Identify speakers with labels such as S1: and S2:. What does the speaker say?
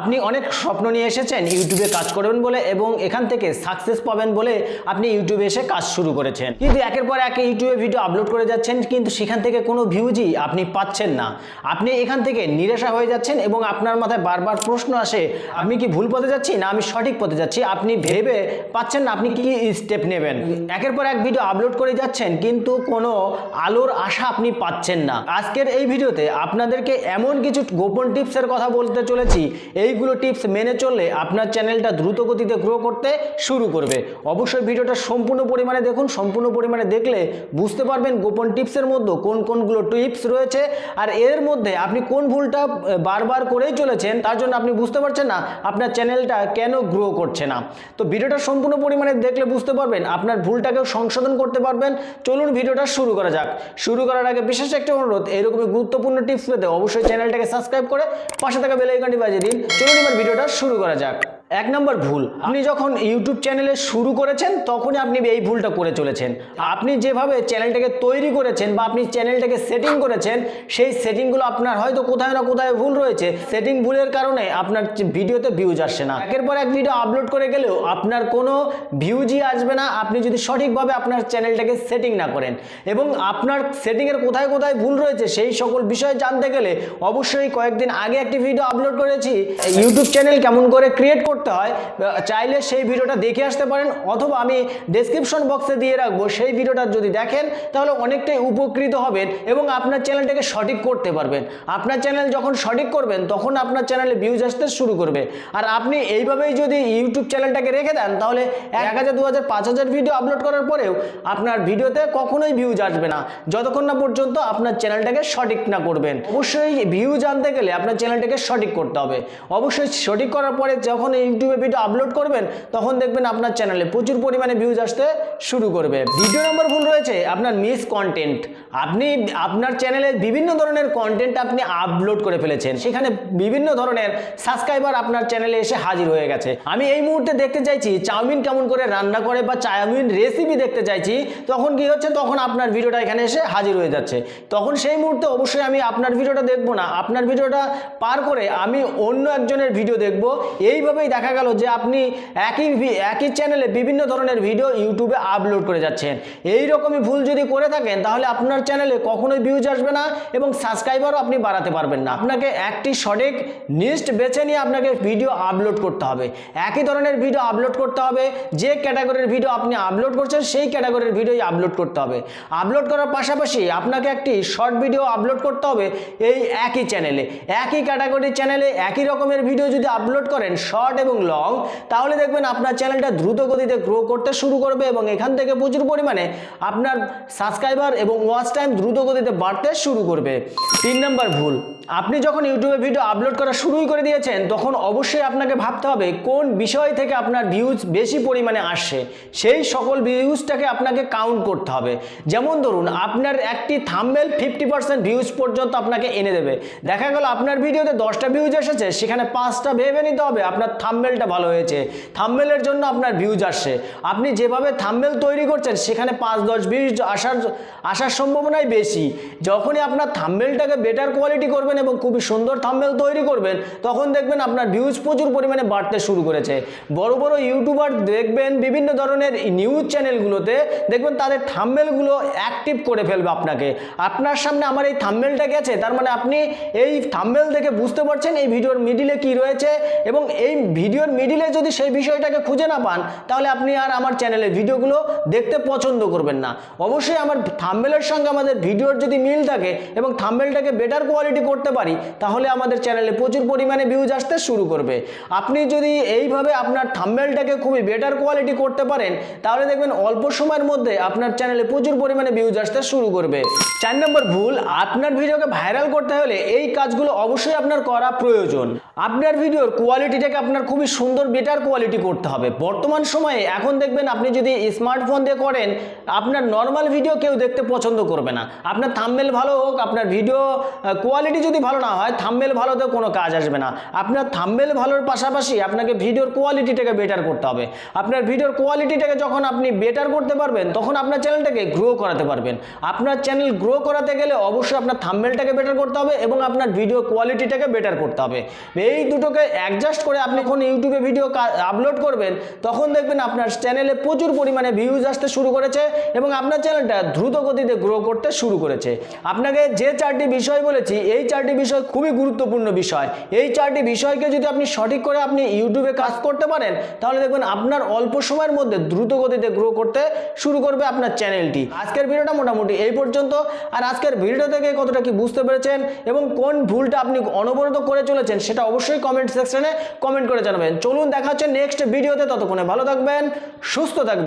S1: আপনি অনেক স্বপ্ন নিয়ে এসেছেন ইউটিউবে কাজ করবেন বলে এবং এখান থেকে সাকসেস পাবেন বলে আপনি ইউটিউবে এসে কাজ শুরু করেছেন। কিন্তু একের পর এক ইউটিউবে ভিডিও আপলোড করে যাচ্ছেন, কিন্তু সেখান থেকে কোনো ভিউজই আপনি পাচ্ছেন না। আপনি এখান থেকে নিরাশা হয়ে যাচ্ছেন এবং আপনার মাথায় বারবার প্রশ্ন আসে, আমি কি ভুল পথে যাচ্ছি? না, আমি সঠিক পথে যাচ্ছি। আপনি ভেবে পাচ্ছেন না আপনি কি স্টেপ নেবেন। একের পর এক ভিডিও আপলোড করে যাচ্ছেন, কিন্তু কোনো আলোর আশা আপনি পাচ্ছেন না। আজকের এই ভিডিওতে আপনাদেরকে এমন কিছু গোপন টিপসের কথা বলতে চলেছি এইগুলো টিপস মেনে চললে আপনার চ্যানেলটা দ্রুত গতিতে গ্রো করতে শুরু করবে। অবশ্যই ভিডিওটা সম্পূর্ণ পরিমাণে দেখুন, সম্পূর্ণ পরিমাণে দেখলে বুঝতে পারবেন গোপন টিপসের মধ্যে কোন কোনগুলো টিপস রয়েছে আর এর মধ্যে আপনি কোন ভুলটা বারবার করেই চলেছেন তার জন্য আপনি বুঝতে পারছেন না আপনার চ্যানেলটা কেন গ্রো করছে না। তো ভিডিওটা সম্পূর্ণ পরিমাণে দেখলে বুঝতে পারবেন আপনার ভুলটাকেও সংশোধন করতে পারবেন। চলুন ভিডিওটা শুরু করা যাক। শুরু করার আগে বিশেষ একটা অনুরোধ, এরকমই গুরুত্বপূর্ণ টিপস পেতে অবশ্যই চ্যানেলটাকে সাবস্ক্রাইব করে পাশে থাকা বেল আইকনটি বাজিয়ে দিন। চলুন এবার ভিডিওটা শুরু করা যাক। এক নম্বর ভুল। আপনি যখন ইউটিউব চ্যানেলে শুরু করেছেন, তখনই আপনি এই ভুলটা করে চলেছেন। আপনি যেভাবে চ্যানেলটাকে তৈরি করেছেন বা আপনি চ্যানেলটাকে সেটিং করেছেন, সেই সেটিংগুলো আপনার হয়তো কোথায় না কোথায় ভুল রয়েছে। সেটিং ভুলের কারণে আপনার ভিডিওতে ভিউজ আসছে না। একের পর এক ভিডিও আপলোড করে গেলেও আপনার কোনো ভিউজই আসবে না। আপনি যদি সঠিকভাবে আপনার চ্যানেলটাকে সেটিং না করেন এবং আপনার সেটিংয়ের কোথায় কোথায় ভুল রয়েছে, সেই সকল বিষয় জানতে গেলে অবশ্যই কয়েকদিন আগে একটি ভিডিও আপলোড করেছি। ইউটিউব চ্যানেল কেমন করে ক্রিয়েট করতে হয় চাইলে সেই ভিডিওটা দেখে আসতে পারেন, অথবা আমি ডেসক্রিপশন বক্সে দিয়ে রাখব, সেই ভিডিওটা যদি দেখেন, তাহলে অনেকটাই উপকৃত হবেন এবং আপনার চ্যানেলটাকে সঠিক করতে পারবেন। আপনার চ্যানেল যখন সঠিক করবেন, তখন আপনার চ্যানেলে ভিউজ আসতে শুরু করবে। আর আপনি এইভাবেই যদি ইউটিউব চ্যানেলটাকে রেখে দেন, তাহলে এক হাজার, দু হাজার, পাঁচ হাজার ভিডিও আপলোড করার পরেও আপনার ভিডিওতে কখনোই ভিউজ আসবে না। যতক্ষণ না পর্যন্ত আপনার চ্যানেলটাকে সঠিক না করবেন। অবশ্যই ভিউজ আনতে গেলে আপনার চ্যানেলটাকে সঠিক করতে হবে। অবশ্যই সঠিক করার পরে যখন ইউটিউবে ভিডিও আপলোড করবেন, তখন দেখবেন আপনার চ্যানেলে প্রচুর পরিমাণে ভিউজ আসতে শুরু করবে। ভিডিও নম্বর ভুল রয়েছে, আপনার মিস কন্টেন্ট আপনি আপনার চ্যানেলে বিভিন্ন ধরনের কন্টেন্ট আপনি আপলোড করে ফেলেছেন। সেখানে বিভিন্ন ধরনের সাবস্ক্রাইবার আপনার চ্যানেলে এসে হাজির হয়ে গেছে। আমি এই মুহূর্তে দেখতে চাইছি, চাউমিন কেমন করে রান্না করে বা চাউমিন রেসিপি দেখতে চাইছি, তখন কি হচ্ছে? তখন আপনার ভিডিওটা এখানে এসে হাজির হয়ে যাচ্ছে। তখন সেই মুহূর্তে অবশ্যই আমি আপনার ভিডিওটা দেখব না। আপনার ভিডিওটা পার করে আমি অন্য একজনের ভিডিও দেখব। এইভাবেই দেখা গেল যে আপনি একই একই চ্যানেলে বিভিন্ন ধরনের ভিডিও ইউটিউবে আপলোড করে যাচ্ছেন। এই রকমই ভুল যদি করে থাকেন, তাহলে আপনার চ্যানেলে কখনোই ভিউজ আসবে না এবং সাবস্ক্রাইবারও আপনি বাড়াতে পারবেন না। আপনাকে একটি সঠিক নিস্ট বেছে নিয়ে আপনাকে ভিডিও আপলোড করতে হবে। একই ধরনের ভিডিও আপলোড করতে হবে, যে ক্যাটাগরির ভিডিও আপনি আপলোড করছেন, সেই ক্যাটাগরির ভিডিওই আপলোড করতে হবে। আপলোড করার পাশাপাশি আপনাকে একটি শর্ট ভিডিও আপলোড করতে হবে এই একই চ্যানেলে একই ক্যাটাগরির চ্যানেলে একই রকমের ভিডিও যদি আপলোড করেন শর্ট এবং লং তাহলে দেখবেন আপনার চ্যানেলটা দ্রুত গতিতে গ্রো করতে শুরু করবে এবং এখান থেকে প্রচুর পরিমাণে আপনার সাবস্ক্রাইবার এবং ওয়াচ টাইম দ্রুত গতিতে বাড়তে শুরু করবে। তিন নম্বর ভুল, আপনি যখন ইউটিউবে ভিডিও আপলোড করা শুরুই করে দিয়েছেন, তখন অবশ্যই আপনাকে ভাবতে হবে কোন বিষয় থেকে আপনার ভিউজ বেশি পরিমাণে আসছে সেই সকল ভিউজটাকে আপনাকে কাউন্ট করতে হবে। যেমন ধরুন, আপনার একটি থাম্বেল ফিফটি পার্সেন্ট ভিউজ পর্যন্ত আপনাকে এনে দেবে। দেখা গেল আপনার ভিডিওতে দশটা ভিউজ এসেছে, সেখানে পাঁচটা ভেবে নিতে হবে, আপনার থাম্বেলটা ভালো হয়েছে। থাম্বেলের জন্য আপনার ভিউজ আসছে। আপনি যেভাবে থাম্বেল তৈরি করছেন, সেখানে পাঁচ, দশ ভিউজ আসার আসার সম্ভাবনাই বেশি। যখনই আপনার থাম্বেলটাকে বেটার কোয়ালিটি করবেন এবং খুবই সুন্দর থাম্বেল তৈরি করবেন, তখন দেখবেন আপনার ভিউজ প্রচুর পরিমাণে বাড়তে শুরু করেছে। বড় বড় ইউটিউবার দেখবেন বিভিন্ন ধরনের নিউজ চ্যানেলগুলোতে দেখবেন তাদের থাম্বেলগুলো অ্যাক্টিভ করে ফেলবে আপনাকে। আপনার সামনে আমার এই থাম্বেলটা গেছে, তার মানে আপনি এই থাম্বেল দেখে বুঝতে পারছেন এই ভিডিওর মিডিলে কি রয়েছে এবং এই ভিডিওর মিডিলে যদি সেই বিষয়টাকে খুঁজে না পান, তাহলে আপনি আর আমার চ্যানেলের ভিডিওগুলো দেখতে পছন্দ করবেন না। অবশ্যই আমার থাম্বেলের সঙ্গে আমাদের ভিডিওর যদি মিল থাকে এবং থাম্বেলটাকে বেটার কোয়ালিটি করতে পারি, তাহলে আমাদের চ্যানেলে প্রচুর পরিমাণে ভিউজ আসতে শুরু করবে। আপনি যদি এইভাবে আপনার থাম্বেলটাকে খুবই বেটার কোয়ালিটি করতে পারেন, তাহলে দেখবেন অল্প সময়ের মধ্যে আপনার চ্যানেলে প্রচুর পরিমাণে ভিউজ আসতে শুরু করবে। চার নম্বর ভুল, আপনার ভিডিওকে ভাইরাল করতে হলে এই কাজগুলো অবশ্যই আপনার করা প্রয়োজন। আপনার ভিডিওর কোয়ালিটিটাকে আপনার খুবই সুন্দর বেটার কোয়ালিটি করতে হবে। বর্তমান সময়ে এখন দেখবেন আপনি যদি স্মার্টফোন দিয়ে করেন, আপনার নর্মাল ভিডিও কেউ দেখতে পছন্দ করবে না। আপনার থাম্বেল ভালো হোক, আপনার ভিডিও কোয়ালিটি যদি ভালো না হয় থাম্বেল ভালোতেও কোনো কাজ আসবে না। আপনার থাম্বেল ভালোর পাশাপাশি আপনাকে ভিডিওর কোয়ালিটিটাকে বেটার করতে হবে। আপনার ভিডিওর কোয়ালিটিটাকে যখন আপনি বেটার করতে পারবেন, তখন আপনার চ্যানেলটাকে গ্রো করাতে পারবেন। আপনার চ্যানেল গ্রো করাতে গেলে অবশ্যই আপনার থাম্বেলটাকে বেটার করতে হবে এবং আপনার ভিডিও কোয়ালিটিটাকে বেটার করতে হবে। এই দুটোকে অ্যাডজাস্ট করে আপনি যখন ইউটিউবে ভিডিও আপলোড করবেন, তখন দেখবেন আপনার চ্যানেলে প্রচুর পরিমাণে ভিউজ আসতে শুরু করেছে এবং আপনার চ্যানেলটা দ্রুত গতিতে গ্রো করতে শুরু করেছে। আপনাকে যে চারটি বিষয় বলেছি, এই চারটি বিষয় খুবই গুরুত্বপূর্ণ বিষয়। এই চারটি বিষয়কে যদি আপনি সঠিক করে আপনি ইউটিউবে কাজ করতে পারেন, তাহলে দেখবেন আপনার অল্প সময়ের মধ্যে দ্রুত গতিতে গ্রো করতে শুরু করবে আপনার চ্যানেলটি আজকের ভিডিওটা মোটামুটি এই পর্যন্ত। আর আজকের ভিডিও থেকে কতটা কি বুঝতে পেরেছেন এবং কোন ভুলটা আপনি অনবরত করে চলেছেন, সেটা অবশ্যই কমেন্ট সেকশনে কমেন্ট করে জানাবেন। চলুন দেখা হচ্ছে নেক্সট ভিডিওতে। ততক্ষণে ভালো থাকবেন সুস্থ থাকবেন।